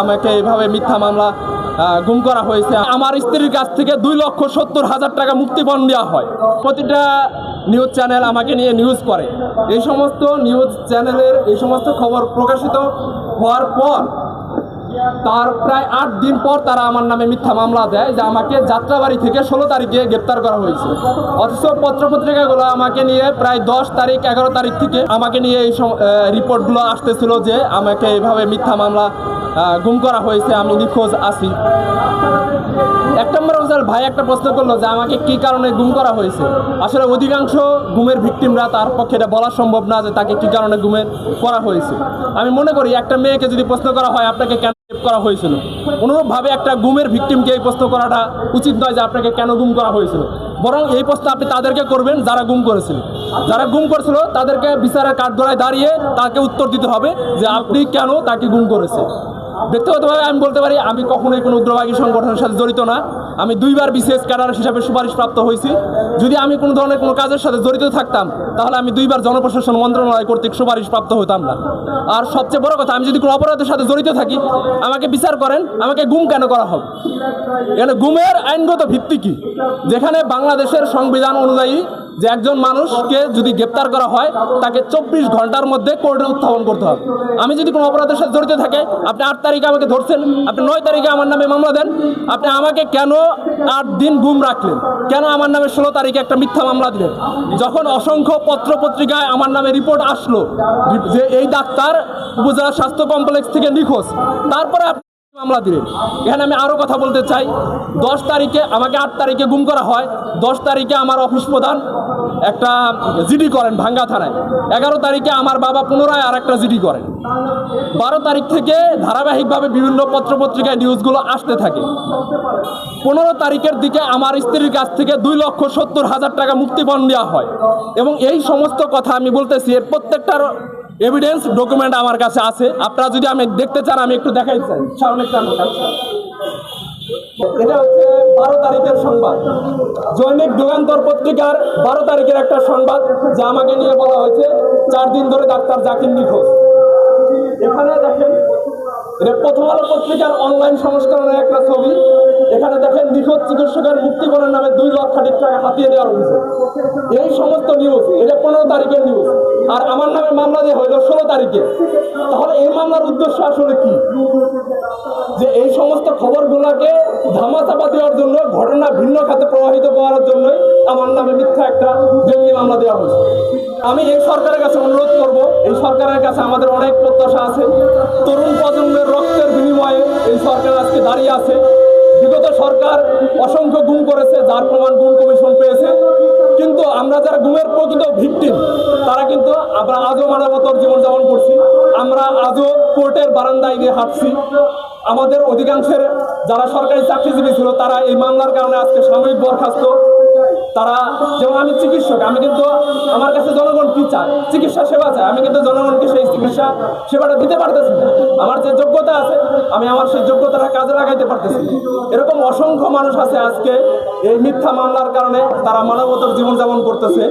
আমাকে এইভাবে মিথ্যা মামলা গুম করা হয়েছে। আমার স্ত্রীর কাছ থেকে দুই লক্ষ সত্তর হাজার টাকা মুক্তিপণ দেওয়া হয়। প্রতিটা নিউজ চ্যানেল আমাকে নিয়ে নিউজ করে। এই সমস্ত নিউজ চ্যানেলের এই সমস্ত খবর প্রকাশিত হওয়ার পর তার প্রায় আট দিন পর তারা আমার নামে মিথ্যা মামলা দেয় যে আমাকে যাত্রাবাড়ি থেকে ষোলো তারিখে গ্রেপ্তার করা হয়েছে। অথচ পত্রপত্রিকাগুলো আমাকে নিয়ে প্রায় দশ তারিখ, এগারো তারিখ থেকে আমাকে নিয়ে এই রিপোর্টগুলো আসতেছিল যে আমাকে এইভাবে মিথ্যা মামলা গুম করা হয়েছে, আমি নিখোঁজ আছি। এক নম্বর অফিসার ভাই একটা প্রশ্ন করল যে আমাকে কি কারণে গুম করা হয়েছে? আসলে অধিকাংশ গুমের ভিকটিমরা তার পক্ষে এটা বলা সম্ভব না যে তাকে কি কারণে গুমের করা হয়েছে। আমি মনে করি একটা মেয়েকে যদি প্রশ্ন করা হয়, আপনাকে কেন করা হয়েছিল। অনুরূপভাবে একটা গুমের ভিকটিমকে এই প্রশ্ন করাটা উচিত নয় যে আপনাকে কেন গুম করা হয়েছিল। বরং এই প্রশ্ন আপনি তাদেরকে করবেন যারা গুম করেছিল। যারা গুম করেছিল, তাদেরকে বিচারের কাঠগড়ায় দাঁড়িয়ে তাকে উত্তর দিতে হবে যে আপনি কেন তাকে গুম করেছে ব্যক্তিগতভাবে আমি বলতে পারি, আমি কখনোই কোনো উগ্রবাদী সংগঠনের সাথে জড়িত না। আমি দুইবার বিশেষ ক্যাডার হিসাবে সুপারিশ প্রাপ্ত হয়েছি। যদি আমি কোনো ধরনের কোনো কাজের সাথে জড়িত থাকতাম, তাহলে আমি দুইবার জনপ্রশাসন মন্ত্রণালয় কর্তৃক সুপারিশ প্রাপ্ত হতাম না। আর সবচেয়ে বড় কথা, আমি যদি কোনো অপরাধের সাথে জড়িত থাকি, আমাকে বিচার করেন, আমাকে গুম কেন করা হোক এখানে গুমের আইনগত ভিত্তি কি? যেখানে বাংলাদেশের সংবিধান অনুযায়ী যে একজন মানুষকে যদি গ্রেপ্তার করা হয়, তাকে চব্বিশ ঘণ্টার মধ্যে কোর্টে উত্থাপন করতে হবে। আমি যদি কোনো অপরাধের সাথে জড়িত থাকে, আপনি আট তারিখে আমাকে ধরছেন, আপনি নয় তারিখে আমার নামে মামলা দেন, আপনি আমাকে কেন আট দিন গুম রাখলেন? কেন আমার নামে ষোলো তারিখে একটা মিথ্যা মামলা দিলেন? যখন অসংখ্য পত্র পত্রিকায় আমার নামে রিপোর্ট আসলো যে এই ডাক্তার উপজেলা স্বাস্থ্য কমপ্লেক্স থেকে নিখোঁজ, তারপরে মামলা দিলেন। এখানে আমি আরও কথা বলতে চাই। দশ তারিখে আমাকে আট তারিখে গুম করা হয়। দশ তারিখে আমার অফিস প্রধান একটা জিডি করেন ভাঙ্গা থানায়। এগারো তারিখে আমার বাবা পুনরায় আর একটা জিডি করেন। বারো তারিখ থেকে ধারাবাহিকভাবে বিভিন্ন পত্রপত্রিকায় নিউজগুলো আসতে থাকে। পনেরো তারিখের দিকে আমার স্ত্রীর কাছ থেকে দুই লক্ষ সত্তর হাজার টাকা মুক্তিপণ দেওয়া হয়। এবং এই সমস্ত কথা আমি বলতেছি, এর প্রত্যেকটার এভিডেন্স ডকুমেন্ট আমার কাছে আছে। আপনারা যদি আমি দেখতে চান, আমি একটু দেখাই চাই। সামনে। এটা হচ্ছে বারো তারিখের সংবাদ। জৈনিক যুগান্তর পত্রিকার বারো তারিখের একটা সংবাদ, যা আমাকে নিয়ে বলা হয়েছে, চার দিন ধরে ডাক্তার জাকির নিখোঁজ। এখানে দেখেন এটা প্রথম আলো পত্রিকার অনলাইন সংস্করণের একটা ছবি। এখানে দেখেন নিখোঁজ চিকিৎসকের মুক্তিপণের নামে দুই লক্ষাধিক টাকা হাতিয়ে দেওয়ার অভিযোগ এই সমস্ত নিউজ এটা পনেরো তারিখের নিউজ আর আমার নামে মামলা যে হইল ষোলো তারিখে। তাহলে এই মামলার উদ্দেশ্য আসলে কি? যে এই সমস্ত খবরগুলোকে ধামাচাপা দেওয়ার জন্য ঘটনা ভিন্ন খাতে প্রবাহিত করার জঙ্গি দেওয়া হয়েছে। আমি এই সরকারের কাছে অনুরোধ করব, এই সরকারের কাছে আমাদের অনেক প্রত্যাশা আছে। তরুণ প্রজন্মের রক্তের বিনিময়ে এই সরকার আজকে দাঁড়িয়ে আছে। বিগত সরকার অসংখ্য গুম করেছে, যার প্রমাণ গুম কমিশন পেয়েছে। কিন্তু আমরা যারা গুমের প্রকৃত ভিকটিম, তারা কিন্তু আমরা আজও মানবতর জীবনযাপন করছি। আমরা আজও কোর্টের বারান্দায় গিয়ে হাঁটছি। আমাদের অধিকাংশের যারা সরকারি চাকরিজীবী ছিল, তারা এই মামলার কারণে আজকে সাময়িক বরখাস্ত। তারা যেমন আমি চিকিৎসক, আমি কিন্তু আমার কাছে জনগণ কি চায়? চিকিৎসা সেবা চায়। আমি কিন্তু জনগণকে সেই চিকিৎসা সেবাটা দিতে পারতেছি না। আমার যে যোগ্যতা আছে, আমি আমার সেই যোগ্যতাটা কাজে লাগাইতে পারতেছি এরকম অসংখ্য মানুষ আছে আজকে এই মিথ্যা মামলার কারণে তারা মানবতর জীবনযাপন করতেছে।